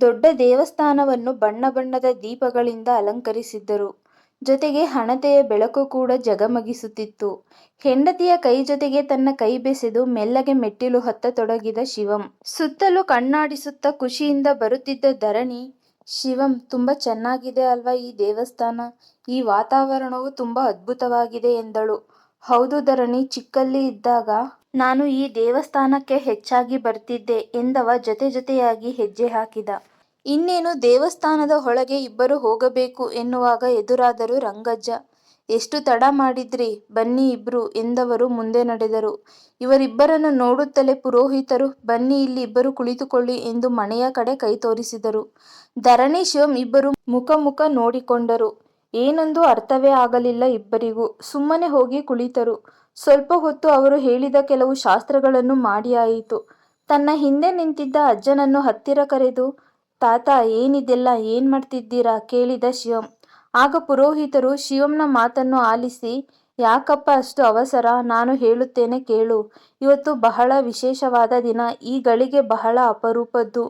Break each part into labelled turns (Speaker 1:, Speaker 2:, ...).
Speaker 1: ದೊಡ್ಡ ದೇವಸ್ಥಾನವನ್ನು ಬಣ್ಣ ಬಣ್ಣದ ದೀಪಗಳಿಂದ ಅಲಂಕರಿಸಿದ್ದರು. ಜೊತೆಗೆ ಹಣತೆಯ ಬೆಳಕು ಕೂಡ ಜಗಮಗಿಸುತ್ತಿತ್ತು ಹೆಂಡತಿಯ ಕೈ ಜೊತೆಗೆ ತನ್ನ ಕೈ ಬೆಸೆದು ಮೆಲ್ಲಗೆ ಮೆಟ್ಟಿಲು ಹತ್ತತೊಡಗಿದ ಶಿವಂ. ಸುತ್ತಲೂ ಕಣ್ಣಾಡಿಸುತ್ತಾ ಖುಷಿಯಿಂದ ಬರುತ್ತಿದ್ದ ಧರಣಿ, ಶಿವಂ, ತುಂಬಾ ಚೆನ್ನಾಗಿದೆ ಅಲ್ವಾ ಈ ದೇವಸ್ಥಾನ. ಈ ವಾತಾವರಣವು ತುಂಬಾ ಅದ್ಭುತವಾಗಿದೆ ಎಂದಳು. ಹೌದು ಧರಣಿ, ಚಿಕ್ಕಲ್ಲಿ ಇದ್ದಾಗ ನಾನು ಈ ದೇವಸ್ಥಾನಕ್ಕೆ ಹೆಚ್ಚಾಗಿ ಬರ್ತಿದ್ದೆ ಎಂದವ ಜೊತೆ ಜೊತೆಯಾಗಿ ಹೆಜ್ಜೆ ಹಾಕಿದ. ಇನ್ನೇನು ದೇವಸ್ಥಾನದ ಒಳಗೆ ಇಬ್ಬರು ಹೋಗಬೇಕು ಎನ್ನುವಾಗ ಎದುರಾದರು ರಂಗಜ್ಜ. ಎಷ್ಟು ತಡ ಮಾಡಿದ್ರಿ, ಬನ್ನಿ ಇಬ್ರು ಎಂದವರು ಮುಂದೆ ನಡೆದರು. ಇವರಿಬ್ಬರನ್ನು ನೋಡುತ್ತಲೇ ಪುರೋಹಿತರು, ಬನ್ನಿ ಇಲ್ಲಿ ಇಬ್ಬರು ಕುಳಿತುಕೊಳ್ಳಿ ಎಂದು ಮನೆಯ ಕಡೆ ಕೈ ತೋರಿಸಿದರು. ಧರಣಿ, ಶಿವಂ ಇಬ್ಬರು ಮುಖ ಮುಖ ನೋಡಿಕೊಂಡರು. ಏನೊಂದೂ ಅರ್ಥವೇ ಆಗಲಿಲ್ಲ ಇಬ್ಬರಿಗೂ. ಸುಮ್ಮನೆ ಹೋಗಿ ಕುಳಿತರು. ಸ್ವಲ್ಪ ಹೊತ್ತು ಅವರು ಹೇಳಿದ ಕೆಲವು ಶಾಸ್ತ್ರಗಳನ್ನು ಮಾಡಿಯಾಯಿತು. ತನ್ನ ಹಿಂದೆ ನಿಂತಿದ್ದ ಅಜ್ಜನನ್ನು ಹತ್ತಿರ ಕರೆದು, ತಾತ, ಏನಿದೆಲ್ಲ, ಏನ್ ಮಾಡ್ತಿದ್ದೀರಾ ಕೇಳಿದ ಶಿವಂ. ಆಗ ಪುರೋಹಿತರು ಶಿವಂನ ಮಾತನ್ನು ಆಲಿಸಿ ಯಾಕಪ್ಪ ಅಷ್ಟು ಅವಸರ ನಾನು ಹೇಳುತ್ತೇನೆ ಕೇಳು. ಇವತ್ತು ಬಹಳ ವಿಶೇಷವಾದ ದಿನ ಈ ಗಳಿಗೆ ಬಹಳ ಅಪರೂಪದ್ದು.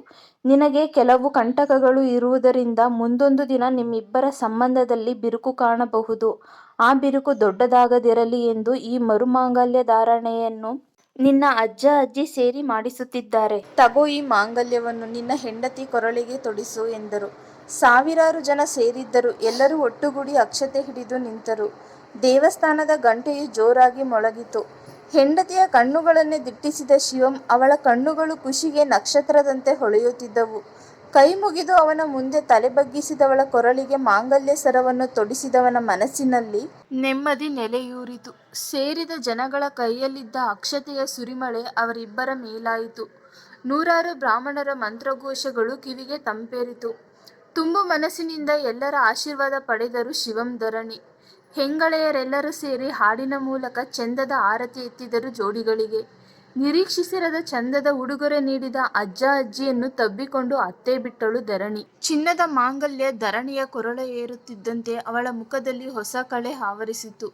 Speaker 1: ನಿನಗೆ ಕೆಲವು ಕಂಟಕಗಳು ಇರುವುದರಿಂದ ಮುಂದೊಂದು ದಿನ ನಿಮ್ಮಿಬ್ಬರ ಸಂಬಂಧದಲ್ಲಿ ಬಿರುಕು ಕಾಣಬಹುದು. ಆ ಬಿರುಕು ದೊಡ್ಡದಾಗದಿರಲಿ ಎಂದು ಈ ಮರುಮಾಂಗಲ್ಯ ಧಾರಣೆಯನ್ನು ನಿನ್ನ ಅಜ್ಜ ಅಜ್ಜಿ ಸೇರಿ ಮಾಡಿಸುತ್ತಿದ್ದಾರೆ. ತಗೋ ಈ ಮಾಂಗಲ್ಯವನ್ನು ನಿನ್ನ ಹೆಂಡತಿ ಕೊರಳಿಗೆ ತೊಡಿಸು ಎಂದರು. ಸಾವಿರಾರು ಜನ ಸೇರಿದ್ದರು. ಎಲ್ಲರೂ ಒಟ್ಟುಗೂಡಿ ಅಕ್ಷತೆ ಹಿಡಿದು ನಿಂತರು. ದೇವಸ್ಥಾನದ ಗಂಟೆಯು ಜೋರಾಗಿ ಮೊಳಗಿತು. ಹೆಂಡತಿಯ ಕಣ್ಣುಗಳನ್ನೇ ದಿಟ್ಟಿಸಿದ ಶಿವಂ ಅವಳ ಕಣ್ಣುಗಳು ಖುಷಿಗೆ ನಕ್ಷತ್ರದಂತೆ ಹೊಳೆಯುತ್ತಿದ್ದವು. ಕೈ ಮುಗಿದು ಅವನ ಮುಂದೆ ತಲೆ ಬಗ್ಗಿಸಿದವಳ ಕೊರಳಿಗೆ ಮಾಂಗಲ್ಯ ಸರವನ್ನು ತೊಡಿಸಿದವನ ಮನಸ್ಸಿನಲ್ಲಿ ನೆಮ್ಮದಿ ನೆಲೆಯೂರಿತು. ಸೇರಿದ ಜನಗಳ ಕೈಯಲ್ಲಿದ್ದ ಅಕ್ಷತೆಯ ಸುರಿಮಳೆ ಅವರಿಬ್ಬರ ಮೇಲಾಯಿತು. ನೂರಾರು ಬ್ರಾಹ್ಮಣರ ಮಂತ್ರಘೋಷಗಳು ಕಿವಿಗೆ ತಂಪೇರಿತು. ತುಂಬು ಮನಸ್ಸಿನಿಂದ ಎಲ್ಲರ ಆಶೀರ್ವಾದ ಪಡೆದರು ಶಿವಂ ಧರಣಿ. ಹೆಂಗಳೆಯರೆಲ್ಲರೂ ಸೇರಿ ಹಾಡಿನ ಮೂಲಕ ಚಂದದ ಆರತಿ ಎತ್ತಿದರು ಜೋಡಿಗಳಿಗೆ. ನಿರೀಕ್ಷಿಸಿರದ ಚಂದದ ಉಡುಗೊರೆ ನೀಡಿದ ಅಜ್ಜ ಅಜ್ಜಿಯನ್ನು ತಬ್ಬಿಕೊಂಡು ಅತ್ತೆ ಬಿಟ್ಟಳು ಧರಣಿ. ಚಿನ್ನದ ಮಾಂಗಲ್ಯ ಧರಣಿಯ ಕೊರಳ ಏರುತ್ತಿದ್ದಂತೆ ಅವಳ ಮುಖದಲ್ಲಿ ಹೊಸ ಕಳೆ ಆವರಿಸಿತು.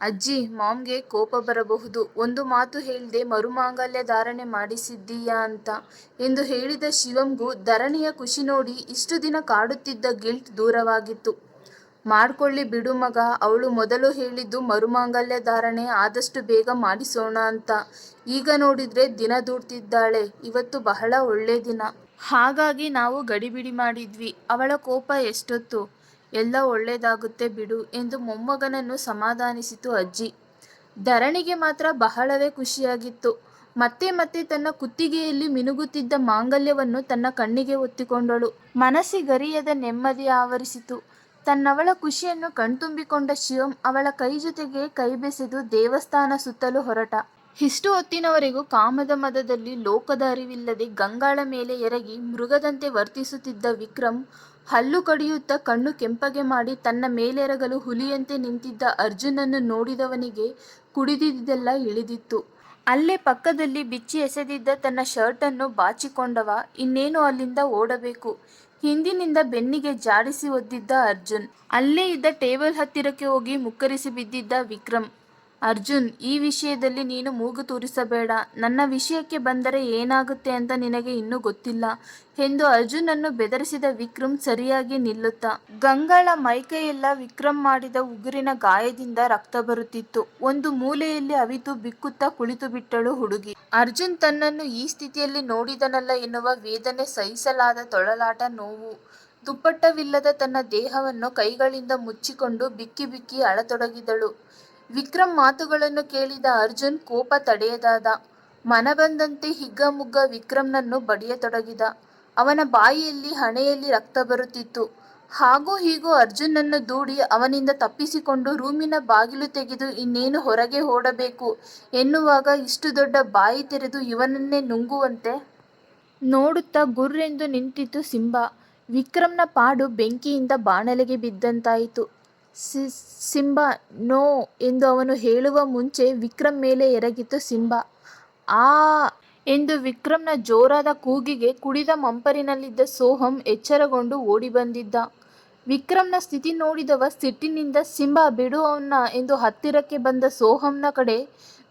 Speaker 1: ಅಜ್ಜಿ, ಮಾಮ್ಗೆ ಕೋಪ ಬರಬಹುದು. ಒಂದು ಮಾತು ಹೇಳ್ದೆ ಮರುಮಾಂಗಲ್ಯ ಧಾರಣೆ ಮಾಡಿಸಿದ್ದೀಯಾ ಅಂತ ಎಂದು ಹೇಳಿದ ಶಿವಂಗು ಧರಣಿಯ ಖುಷಿ ನೋಡಿ ಇಷ್ಟು ದಿನ ಕಾಡುತ್ತಿದ್ದ ಗಿಲ್ಟ್ ದೂರವಾಗಿತ್ತು. ಮಾಡ್ಕೊಳ್ಳಿ ಬಿಡು ಮಗ ಅವಳು ಮೊದಲು ಹೇಳಿದ್ದು ಮರುಮಾಂಗಲ್ಯ ಧಾರಣೆ, ಆದಷ್ಟು ಬೇಗ ಮಾಡಿಸೋಣ ಅಂತ. ಈಗ ನೋಡಿದ್ರೆ ದಿನ ದೂಡ್ತಿದ್ದಾಳೆ. ಇವತ್ತು ಬಹಳ ಒಳ್ಳೆ ದಿನ. ಹಾಗಾಗಿ ನಾವು ಗಡಿಬಿಡಿ ಮಾಡಿದ್ವಿ. ಅವಳ ಕೋಪ ಎಷ್ಟೊತ್ತು? ಎಲ್ಲ ಒಳ್ಳೇದಾಗುತ್ತೆ ಬಿಡು ಎಂದು ಮೊಮ್ಮಗನನ್ನು ಸಮಾಧಾನಿಸಿತು ಅಜ್ಜಿ. ಧರಣಿಗೆ ಮಾತ್ರ ಬಹಳವೇ ಖುಷಿಯಾಗಿತ್ತು. ಮತ್ತೆ ಮತ್ತೆ ತನ್ನ ಕುತ್ತಿಗೆಯಲ್ಲಿ ಮಿನುಗುತ್ತಿದ್ದ ಮಾಂಗಲ್ಯವನ್ನು ತನ್ನ ಕಣ್ಣಿಗೆ ಒತ್ತಿಕೊಂಡಳು. ಮನಸ್ಸಿಗರಿಯದ ನೆಮ್ಮದಿ ಆವರಿಸಿತು. ತನ್ನವಳ ಖುಷಿಯನ್ನು ಕಣ್ತುಂಬಿಕೊಂಡ ಶಿವಂ ಅವಳ ಕೈ ಜೊತೆಗೆ ಕೈ ಬೆಸೆದು ದೇವಸ್ಥಾನ ಸುತ್ತಲೂ ಹೊರಟ. ಇಷ್ಟು ಹೊತ್ತಿನವರೆಗೂ ಕಾಮದ ಮದದಲ್ಲಿ ಲೋಕದ ಅರಿವಿಲ್ಲದೆ ಗಂಗಾಳ ಮೇಲೆ ಎರಗಿ ಮೃಗದಂತೆ ವರ್ತಿಸುತ್ತಿದ್ದ ವಿಕ್ರಮ್ ಹಲ್ಲು ಕಡಿಯುತ್ತಾ ಕಣ್ಣು ಕೆಂಪಗೆ ಮಾಡಿ ತನ್ನ ಮೇಲೆರಗಲು ಹುಲಿಯಂತೆ ನಿಂತಿದ್ದ ಅರ್ಜುನನ್ನು ನೋಡಿದವನಿಗೆ ಕುಡಿದಿದ್ದೆಲ್ಲ ಇಳಿದಿತ್ತು. ಅಲ್ಲೇ ಪಕ್ಕದಲ್ಲಿ ಬಿಚ್ಚಿ ಎಸೆದಿದ್ದ ತನ್ನ ಶರ್ಟನ್ನು ಬಾಚಿಕೊಂಡವ, ಇನ್ನೇನು ಅಲ್ಲಿಂದ ಓಡಬೇಕು. ಹಿಂದಿನಿಂದ ಬೆನ್ನಿಗೆ ಜಾಡಿಸಿ ಒದ್ದಿದ್ದ ಅರ್ಜುನ್. ಅಲ್ಲೇ ಇದ್ದ ಟೇಬಲ್ ಹತ್ತಿರಕ್ಕೆ ಹೋಗಿ ಮುಕ್ಕರಿಸಿ ಬಿದ್ದಿದ್ದ ವಿಕ್ರಂ. ಅರ್ಜುನ್, ಈ ವಿಷಯದಲ್ಲಿ ನೀನು ಮೂಗು ತೂರಿಸಬೇಡ. ನನ್ನ ವಿಷಯಕ್ಕೆ ಬಂದರೆ ಏನಾಗುತ್ತೆ ಅಂತ ನಿನಗೆ ಇನ್ನೂ ಗೊತ್ತಿಲ್ಲ ಎಂದು ಅರ್ಜುನನ್ನು ಬೆದರಿಸಿದ ವಿಕ್ರಮ್ ಸರಿಯಾಗಿ ನಿಲ್ಲುತ್ತ. ಗಂಗಾಳ ಮೈಕೈಯೆಲ್ಲ ವಿಕ್ರಮ್ ಮಾಡಿದ ಉಗುರಿನ ಗಾಯದಿಂದ ರಕ್ತ ಬರುತ್ತಿತ್ತು. ಒಂದು ಮೂಲೆಯಲ್ಲಿ ಅವಿತು ಬಿಕ್ಕುತ್ತಾ ಕುಳಿತುಬಿಟ್ಟಳು ಹುಡುಗಿ. ಅರ್ಜುನ್ ತನ್ನನ್ನು ಈ ಸ್ಥಿತಿಯಲ್ಲಿ ನೋಡಿದನಲ್ಲ ಎನ್ನುವ ವೇದನೆ ಸಹಿಸಲಾದ ತೊಳಲಾಟ ನೋವು. ದುಪ್ಪಟ್ಟವಿಲ್ಲದ ತನ್ನ ದೇಹವನ್ನು ಕೈಗಳಿಂದ ಮುಚ್ಚಿಕೊಂಡು ಬಿಕ್ಕಿ ಬಿಕ್ಕಿ ಅಳತೊಡಗಿದಳು. ವಿಕ್ರಂ ಮಾತುಗಳನ್ನು ಕೇಳಿದ ಅರ್ಜುನ್ ಕೋಪ ತಡೆಯದಾದ. ಮನಬಂದಂತೆ ಹಿಗ್ಗಾಮುಗ್ಗಾ ವಿಕ್ರಮ್ನನ್ನು ಬಡಿಯತೊಡಗಿದ. ಅವನ ಬಾಯಿಯಲ್ಲಿ ಹಣೆಯಲ್ಲಿ ರಕ್ತ ಬರುತ್ತಿತ್ತು. ಹಾಗೂ ಹೀಗೋ ಅರ್ಜುನನ್ನು ದೂಡಿ ಅವನಿಂದ ತಪ್ಪಿಸಿಕೊಂಡು ರೂಮಿನ ಬಾಗಿಲು ತೆಗೆದು ಇನ್ನೇನು ಹೊರಗೆ ಓಡಬೇಕು ಎನ್ನುವಾಗ ಇಷ್ಟು ದೊಡ್ಡ ಬಾಯಿ ತೆರೆದು ಇವನನ್ನೇ ನುಂಗುವಂತೆ ನೋಡುತ್ತಾ ಗುರ್ರೆಂದು ನಿಂತಿತ್ತು ಸಿಂಬ ವಿಕ್ರಮ್ನ ಪಾಡು ಬೆಂಕಿಯಿಂದ ಬಾಣಲೆಗೆ ಬಿದ್ದಂತಾಯಿತು. ಸಿಂಬಾ, ನೋ ಎಂದು ಅವನು ಹೇಳುವ ಮುಂಚೆ ವಿಕ್ರಮ್ ಮೇಲೆ ಎರಗಿತು ಸಿಂಬಾ. ಆ ಎಂದು ವಿಕ್ರಮ್ನ ಜೋರಾದ ಕೂಗಿಗೆ ಕುಡಿದ ಮಂಪರಿನಲ್ಲಿದ್ದ ಸೋಹಂ ಎಚ್ಚರಗೊಂಡು ಓಡಿಬಂದಿದ್ದ. ವಿಕ್ರಮ್ನ ಸ್ಥಿತಿ ನೋಡಿದವ ಸಿಟ್ಟಿನಿಂದ, ಸಿಂಬಾ ಬಿಡು ಅವನ್ನ ಎಂದು ಹತ್ತಿರಕ್ಕೆ ಬಂದ ಸೋಹಂನ ಕಡೆ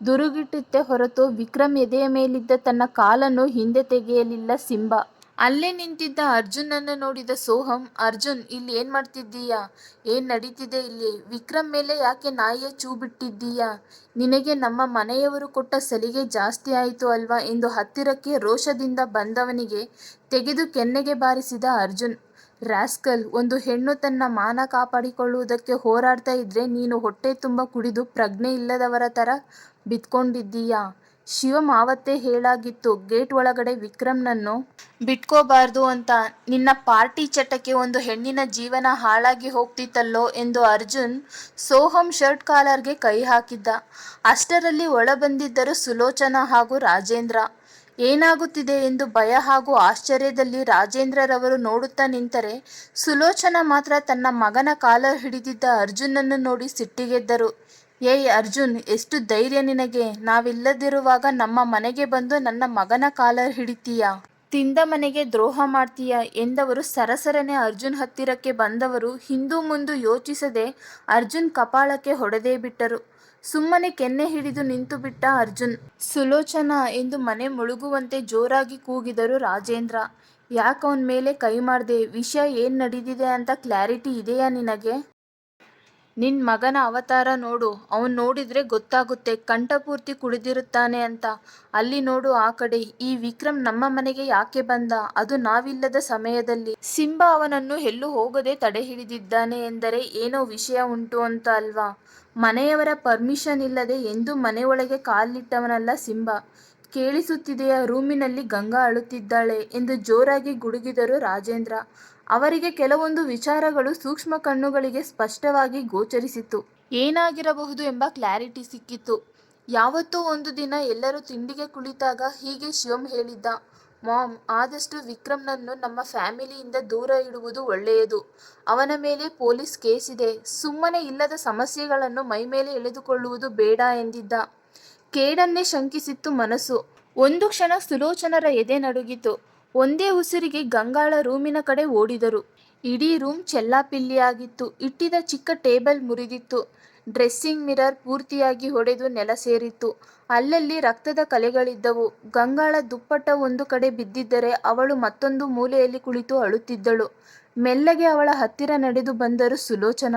Speaker 1: ದುರುಗಿಟ್ಟುತ್ತೆ ಹೊರತು ವಿಕ್ರಮ್ ಎದೆಯ ಮೇಲಿದ್ದ ತನ್ನ ಕಾಲನ್ನು ಹಿಂದೆ ತೆಗೆಯಲಿಲ್ಲ ಸಿಂಬಾ. ಅಲ್ಲೇ ನಿಂತಿದ್ದ ಅರ್ಜುನನ್ನು ನೋಡಿದ ಸೋಹಂ, ಅರ್ಜುನ್, ಇಲ್ಲಿ ಏನ್ ಮಾಡ್ತಿದ್ದೀಯಾ? ಏನ್ ನಡೀತಿದೆ ಇಲ್ಲಿ? ವಿಕ್ರಮ್ ಮೇಲೆ ಯಾಕೆ ನಾಯಿಯ ಚೂ ಬಿಟ್ಟಿದ್ದೀಯಾ ನಿನಗೆ ನಮ್ಮ ಮನೆಯವರು ಕೊಟ್ಟ ಸಲಿಗೆ ಜಾಸ್ತಿ ಆಯಿತು ಅಲ್ವಾ? ಎಂದು ಹತ್ತಿರಕ್ಕೆ ರೋಷದಿಂದ ಬಂದವನಿಗೆ ತೆಗೆದು ಕೆನ್ನೆಗೆ ಬಾರಿಸಿದ ಅರ್ಜುನ್, ರಾಸ್ಕಲ್, ಒಂದು ಹೆಣ್ಣು ತನ್ನ ಮಾನ ಕಾಪಾಡಿಕೊಳ್ಳುವುದಕ್ಕೆ ಹೋರಾಡ್ತಾ ಇದ್ರೆ ನೀನು ಹೊಟ್ಟೆ ತುಂಬ ಕುಡಿದು ಪ್ರಜ್ಞೆ ಇಲ್ಲದವರ ಥರ ಬಿದ್ಕೊಂಡಿದ್ದೀಯಾ ಆವತ್ತೇ ಹೇಳಾಗಿತ್ತು, ಗೇಟ್ ಒಳಗಡೆ ವಿಕ್ರಮ್ನನ್ನು ಬಿಟ್ಕೋಬಾರ್ದು ಅಂತ. ನಿನ್ನ ಪಾರ್ಟಿ ಚಟಕ್ಕೆ ಒಂದು ಹೆಣ್ಣಿನ ಜೀವನ ಹಾಳಾಗಿ ಹೋಗ್ತಿತ್ತಲ್ಲೋ ಎಂದು ಅರ್ಜುನ್ ಸೋಹಂ ಶರ್ಟ್ ಕಾಲರ್ಗೆ ಕೈ ಹಾಕಿದ್ದ. ಅಷ್ಟರಲ್ಲಿ ಒಳಬಂದಿದ್ದರು ಸುಲೋಚನಾ ಹಾಗೂ ರಾಜೇಂದ್ರ. ಏನಾಗುತ್ತಿದೆ ಎಂದು ಭಯ ಹಾಗೂ ಆಶ್ಚರ್ಯದಲ್ಲಿ ರಾಜೇಂದ್ರರವರು ನೋಡುತ್ತಾ ನಿಂತರೆ, ಸುಲೋಚನ ಮಾತ್ರ ತನ್ನ ಮಗನ ಕಾಲ ಹಿಡಿದಿದ್ದ ಅರ್ಜುನನ್ನು ನೋಡಿ ಸಿಟ್ಟಿಗೆದ್ದರು. ಏಯ್ ಅರ್ಜುನ್, ಎಷ್ಟು ಧೈರ್ಯ ನಿನಗೆ. ನಾವಿಲ್ಲದಿರುವಾಗ ನಮ್ಮ ಮನೆಗೆ ಬಂದು ನನ್ನ ಮಗನ ಕಾಲರ್ ಹಿಡಿತೀಯಾ? ತಿಂದ ಮನೆಗೆ ದ್ರೋಹ ಮಾಡ್ತೀಯ? ಎಂದವರು ಸರಸರನೆ ಅರ್ಜುನ್ ಹತ್ತಿರಕ್ಕೆ ಬಂದವರು. ಹಿಂದೂ ಮುಂದು ಯೋಚಿಸದೆ ಅರ್ಜುನ್ ಕಪಾಳಕ್ಕೆ ಹೊಡೆದೇ ಬಿಟ್ಟರು. ಸುಮ್ಮನೆ ಕೆನ್ನೆ ಹಿಡಿದು ನಿಂತು ಬಿಟ್ಟ ಅರ್ಜುನ್. ಸುಲೋಚನಾ ಎಂದು ಮನೆ ಮುಳುಗುವಂತೆ ಜೋರಾಗಿ ಕೂಗಿದರು ರಾಜೇಂದ್ರ. ಯಾಕವನ್ ಮೇಲೆ ಕೈ ಮಾಡಿದೆ? ವಿಷಯ ಏನ್ ನಡೆದಿದೆ ಅಂತ ಕ್ಲಾರಿಟಿ ಇದೆಯಾ ನಿನಗೆ? ನಿನ್ ಮಗನ ಅವತಾರ ನೋಡು, ಅವನ್ ನೋಡಿದ್ರೆ ಗೊತ್ತಾಗುತ್ತೆ, ಕಂಠಪೂರ್ತಿ ಕುಡಿದಿರುತ್ತಾನೆ ಅಂತ. ಅಲ್ಲಿ ನೋಡು ಆ ಕಡೆ, ಈ ವಿಕ್ರಮ್ ನಮ್ಮ ಮನೆಗೆ ಯಾಕೆ ಬಂದ? ಅದು ನಾವಿಲ್ಲದ ಸಮಯದಲ್ಲಿ. ಸಿಂಬಾ ಅವನನ್ನು ಎಲ್ಲೂ ಹೋಗದೆ ತಡೆ ಹಿಡಿದಿದ್ದಾನೆ ಎಂದರೆ ಏನೋ ವಿಷಯ ಉಂಟು ಅಂತ ಅಲ್ವಾ? ಮನೆಯವರ ಪರ್ಮಿಷನ್ ಇಲ್ಲದೆ ಎಂದೂ ಮನೆಯೊಳಗೆ ಕಾಲಿಟ್ಟವನಲ್ಲ ಸಿಂಬಾ. ಕೇಳಿಸುತ್ತಿದೆಯಾ? ರೂಮಿನಲ್ಲಿ ಗಂಗಾ ಅಳುತ್ತಿದ್ದಾಳೆ ಎಂದು ಜೋರಾಗಿ ಗುಡುಗಿದರು ರಾಜೇಂದ್ರ. ಅವರಿಗೆ ಕೆಲವೊಂದು ವಿಚಾರಗಳು ಸೂಕ್ಷ್ಮ ಕಣ್ಣುಗಳಿಗೆ ಸ್ಪಷ್ಟವಾಗಿ ಗೋಚರಿಸಿತು ಏನಾಗಿರಬಹುದು ಎಂಬ ಕ್ಲಾರಿಟಿ ಸಿಕ್ಕಿತು. ಯಾವತ್ತೋ ಒಂದು ದಿನ ಎಲ್ಲರೂ ತಿಂಡಿಗೆ ಕುಳಿತಾಗ ಹೀಗೆ ಶಿವಂ ಹೇಳಿದ್ದ, ಮಾಮ್, ಆದಷ್ಟು ವಿಕ್ರಮ್ನನ್ನು ನಮ್ಮ ಫ್ಯಾಮಿಲಿಯಿಂದ ದೂರ ಇಡುವುದು ಒಳ್ಳೆಯದು. ಅವನ ಮೇಲೆ ಪೊಲೀಸ್ ಕೇಸ್ ಇದೆ ಸುಮ್ಮನೆ ಇಲ್ಲದ ಸಮಸ್ಯೆಗಳನ್ನು ಮೈಮೇಲೆ ಎಳೆದುಕೊಳ್ಳುವುದು ಬೇಡ ಎಂದಿದ್ದ. ಕೇಡನ್ನೇ ಶಂಕಿಸಿತ್ತು ಮನಸ್ಸು. ಒಂದು ಕ್ಷಣ ಸುಲೋಚನರ ಎದೆ ನಡುಗಿತು. ಒಂದೇ ಉಸಿರಿಗೆ ಗಂಗಾಳ ರೂಮಿನ ಕಡೆ ಓಡಿದರು. ಇಡೀ ರೂಮ್ ಚೆಲ್ಲಾಪಿಲ್ಲಿಯಾಗಿತ್ತು. ಇಟ್ಟಿದ ಚಿಕ್ಕ ಟೇಬಲ್ ಮುರಿದಿತ್ತು. ಡ್ರೆಸ್ಸಿಂಗ್ ಮಿರರ್ ಪೂರ್ತಿಯಾಗಿ ಹೊಡೆದು ನೆಲ ಸೇರಿತ್ತು. ಅಲ್ಲಲ್ಲಿ ರಕ್ತದ ಕಲೆಗಳಿದ್ದವು. ಗಂಗಾಳ ದುಪ್ಪಟ್ಟ ಒಂದು ಕಡೆ ಬಿದ್ದಿದ್ದರೆ ಅವಳು ಮತ್ತೊಂದು ಮೂಲೆಯಲ್ಲಿ ಕುಳಿತು ಅಳುತ್ತಿದ್ದಳು. ಮೆಲ್ಲಗೆ ಅವಳ ಹತ್ತಿರ ನಡೆದು ಬಂದರು ಸುಲೋಚನ.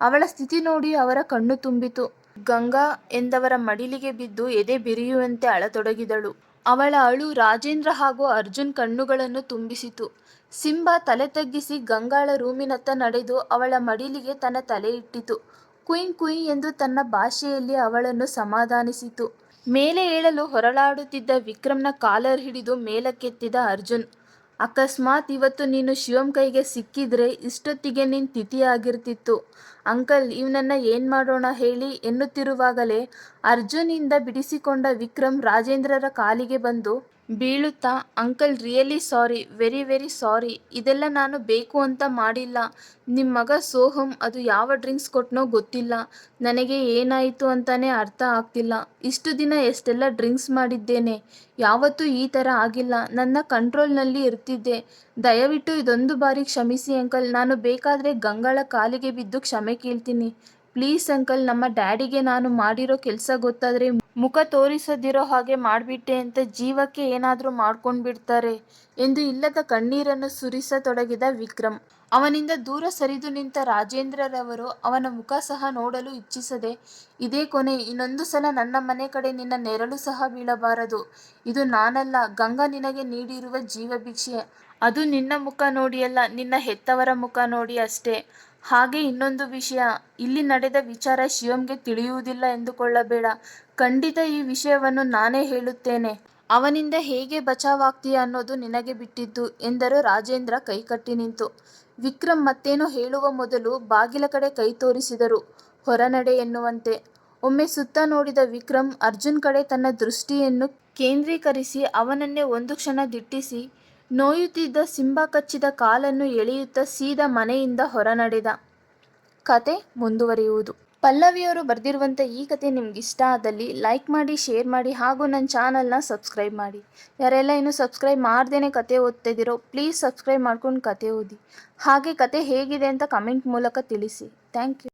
Speaker 1: ಅವಳ ಸ್ಥಿತಿ ನೋಡಿ ಅವರ ಕಣ್ಣು ತುಂಬಿತು. ಗಂಗಾ ಎಂದವರ ಮಡಿಲಿಗೆ ಬಿದ್ದು ಎದೆ ಬಿರಿಯುವಂತೆ ಅಳತೊಡಗಿದಳು. ಅವಳ ಅಳು ರಾಜೇಂದ್ರ ಹಾಗೂ ಅರ್ಜುನ್ ಕಣ್ಣುಗಳನ್ನು ತುಂಬಿಸಿತು. ಸಿಂಬಾ ತಲೆ ತಗ್ಗಿಸಿ ಗಂಗಾಳ ರೂಮಿನತ್ತ ನಡೆದು ಅವಳ ಮಡಿಲಿಗೆ ತನ್ನ ತಲೆ ಇಟ್ಟಿತು. ಕುಯ್ ಕುಯ್ ಎಂದು ತನ್ನ ಭಾಷೆಯಲ್ಲಿ ಅವಳನ್ನು ಸಮಾಧಾನಿಸಿತು. ಮೇಲೆ ಏಳಲು ಹೊರಳಾಡುತ್ತಿದ್ದ ವಿಕ್ರಮ್ನ ಕಾಲರ್ ಹಿಡಿದು ಮೇಲಕ್ಕೆತ್ತಿದ ಅರ್ಜುನ್. ಅಕಸ್ಮಾತ್ ಇವತ್ತು ನೀನು ಶಿವಂ ಕೈಗೆ ಸಿಕ್ಕಿದ್ರೆ ಇಷ್ಟೊತ್ತಿಗೆ ನಿನ್ ತಿಥಿ ಆಗಿರ್ತಿತ್ತು ಅಂಕಲ್ ಇವನನ್ನ ಏನ್ ಮಾಡೋಣ ಹೇಳಿ ಎನ್ನುತ್ತಿರುವಾಗಲೇ ಅರ್ಜುನಿಂದ ಬಿಡಿಸಿಕೊಂಡ ವಿಕ್ರಮ್ ರಾಜೇಂದ್ರರ ಕಾಲಿಗೆ ಬಂದು ಬೀಳುತ್ತಾ, uncle, really sorry, very very sorry, ಇದೆಲ್ಲ ನಾನು ಬೇಕು ಅಂತ ಮಾಡಿಲ್ಲ. ನಿಮ್ಮ ಮಗ ಸೋಹಮ್, ಅದು ಯಾವ ಡ್ರಿಂಕ್ಸ್ ಕೊಟ್ಟನೋ ಗೊತ್ತಿಲ್ಲ. ನನಗೆ ಏನಾಯಿತು ಅಂತಾನೆ ಅರ್ಥ ಆಗ್ತಿಲ್ಲ. ಇಷ್ಟು ದಿನ ಎಷ್ಟೆಲ್ಲ ಡ್ರಿಂಕ್ಸ್ ಮಾಡಿದ್ದೇನೆ. ಯಾವತ್ತೂ ಈ ಥರ ಆಗಿಲ್ಲ. ನನ್ನ ಕಂಟ್ರೋಲ್ನಲ್ಲಿ ಇರ್ತಿದ್ದೆ. ದಯವಿಟ್ಟು ಇದೊಂದು ಬಾರಿ ಕ್ಷಮಿಸಿ, ಅಂಕಲ್. ನಾನು ಬೇಕಾದರೆ ಗಂಗಾಳ ಕಾಲಿಗೆ ಬಿದ್ದು ಕ್ಷಮೆ ಕೇಳ್ತೀನಿ. ಪ್ಲೀಸ್, ಅಂಕಲ್, ನಮ್ಮ ಡ್ಯಾಡಿಗೆ ನಾನು ಮಾಡಿರೋ ಕೆಲಸ ಗೊತ್ತಾದರೆ ಮುಖ ತೋರಿಸದಿರೋ ಹಾಗೆ ಮಾಡಿಬಿಟ್ಟೆ ಅಂತ ಜೀವಕ್ಕೆ ಏನಾದರೂ ಮಾಡ್ಕೊಂಡ್ಬಿಡ್ತಾರೆ ಎಂದು ಇಲ್ಲದ ಕಣ್ಣೀರನ್ನು ಸುರಿಸತೊಡಗಿದ ವಿಕ್ರಮ್. ಅವನಿಂದ ದೂರ ಸರಿದು ನಿಂತ ರಾಜೇಂದ್ರರವರು ಅವನ ಮುಖ ಸಹ ನೋಡಲು ಇಚ್ಛಿಸದೆ, ಇದೇ ಕೊನೆ, ಇನ್ನೊಂದು ಸಲ ನನ್ನ ಮನೆ ಕಡೆ ನಿನ್ನ ನೆರಳು ಸಹ ಬೀಳಬಾರದು. ಇದು ನಾನಲ್ಲ, ಗಂಗಾ ನಿನಗೆ ನೀಡಿರುವ ಜೀವಭಿಕ್ಷೆ. ಅದು ನಿನ್ನ ಮುಖ ನೋಡಿಯಲ್ಲ, ನಿನ್ನ ಹೆತ್ತವರ ಮುಖ ನೋಡಿ ಅಷ್ಟೇ. ಹಾಗೆ ಇನ್ನೊಂದು ವಿಷಯ. ಇಲ್ಲಿ ನಡೆದ ವಿಚಾರ ಶಿವಂಗೆ ತಿಳಿಯುವುದಿಲ್ಲ ಎಂದುಕೊಳ್ಳಬೇಡ. ಖಂಡಿತ ಈ ವಿಷಯವನ್ನು ನಾನೇ ಹೇಳುತ್ತೇನೆ. ಅವನಿಂದ ಹೇಗೆ ಬಚಾವಾಗ್ತೀಯ ಅನ್ನೋದು ನಿನಗೆ ಬಿಟ್ಟಿದ್ದು ಎಂದರು ರಾಜೇಂದ್ರ ಕೈಕಟ್ಟಿ ನಿಂತು. ವಿಕ್ರಮ್ ಮತ್ತೇನೋ ಹೇಳುವ ಮೊದಲು ಬಾಗಿಲ ಕಡೆ ಕೈ ತೋರಿಸಿದರು. ಹೊರನಡೆ ಎನ್ನುವಂತೆ. ಒಮ್ಮೆ ಸುತ್ತ ನೋಡಿದ ವಿಕ್ರಮ್ ಅರ್ಜುನ್ ಕಡೆ ತನ್ನ ದೃಷ್ಟಿಯನ್ನು ಕೇಂದ್ರೀಕರಿಸಿ ಅವನನ್ನೇ ಒಂದು ಕ್ಷಣ ದಿಟ್ಟಿಸಿ ನೋಯುತ್ತಿದ್ದ ಸಿಂಬ ಕಚ್ಚಿದ ಕಾಲನ್ನು ಎಳೆಯುತ್ತಾ ಸೀದಾ ಮನೆಯಿಂದ ಹೊರನಡೆದ. ಕತೆ ಮುಂದುವರಿಯುವುದು. ಪಲ್ಲವಿಯವರು ಬರೆದಿರುವಂಥ ಈ ಕತೆ ನಿಮ್ಗೆ ಇಷ್ಟ ಆದಲ್ಲಿ ಲೈಕ್ ಮಾಡಿ, ಶೇರ್ ಮಾಡಿ ಹಾಗೂ ನನ್ನ ಚಾನಲ್ನ ಸಬ್ಸ್ಕ್ರೈಬ್ ಮಾಡಿ. ಯಾರೆಲ್ಲ ಇನ್ನೂ ಸಬ್ಸ್ಕ್ರೈಬ್ ಮಾಡ್ದೇ ಕತೆ ಓದ್ತಿದ್ದೀರೋ ಪ್ಲೀಸ್ ಸಬ್ಸ್ಕ್ರೈಬ್ ಮಾಡ್ಕೊಂಡು ಕತೆ ಓದಿ. ಹಾಗೆ ಕತೆ ಹೇಗಿದೆ ಅಂತ ಕಮೆಂಟ್ ಮೂಲಕ ತಿಳಿಸಿ. Thank you.